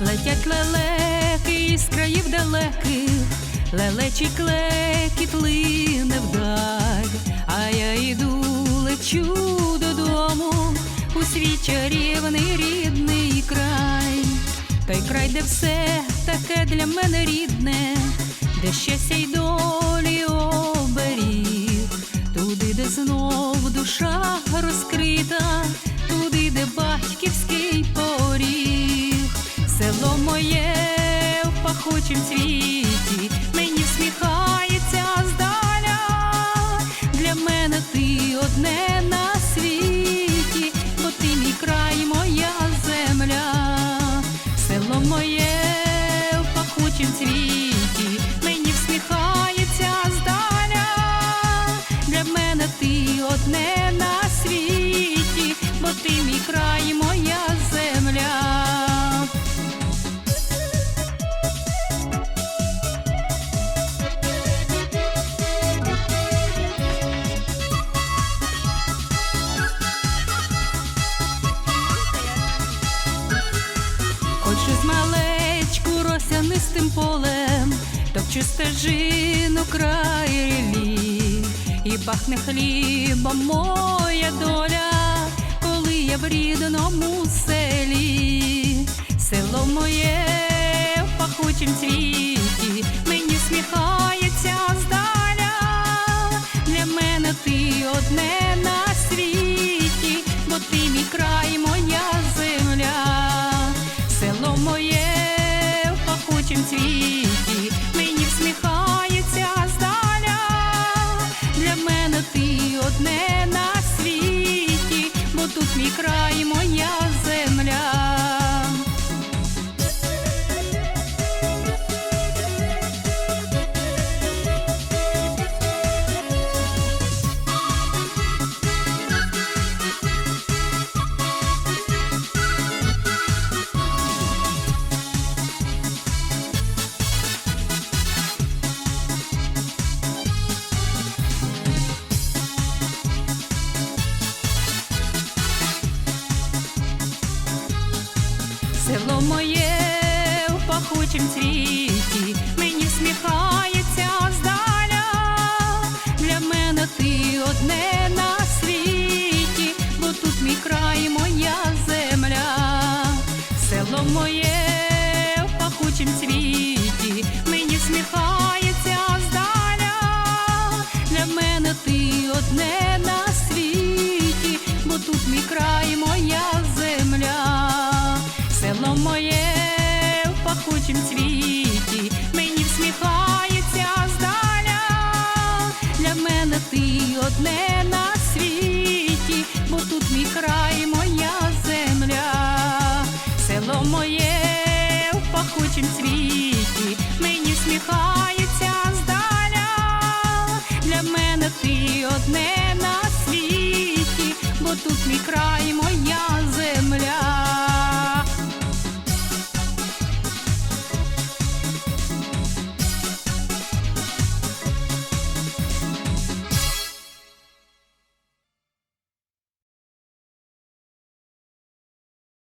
Летять лелеки із країв далеких, лелечий клекіт лине вдаль, а я йду, лечу додому. У свій чарівний рідний край, той край, де все таке для мене рідне, де щастя й долі пахучім світі, мені всміхається здаля, для мене ти одне на світі, бо ти мій край, моя земля, село моє в цвіті, мені всміхається здаля, для мене ти одне на світі, бо ти мій край, моя Хочу з малечку росянистим полем, топчу стежину край і пахне хлібом моя доля, коли я в рідному селі, село моє в пахучім цвіті, мені сміхається здаля, для мене ти одне на світі, бо ти мій край, моя цвіті, мені всміхається здаля, для мене ти одне на світі, бо тут мій край, моя Село моє в пахучім цвіті, мені сміхається здаля, для мене ти одне на світі, бо тут мій край, моя земля, село моє моє в пахучім цвіті, мені всміхається здаля, для мене ти одне на світі, бо тут мій край, моя земля, село моє в пахучім цвіті, мені всміхається здаля, для мене ти одне на світі, бо тут мій край, моя земля.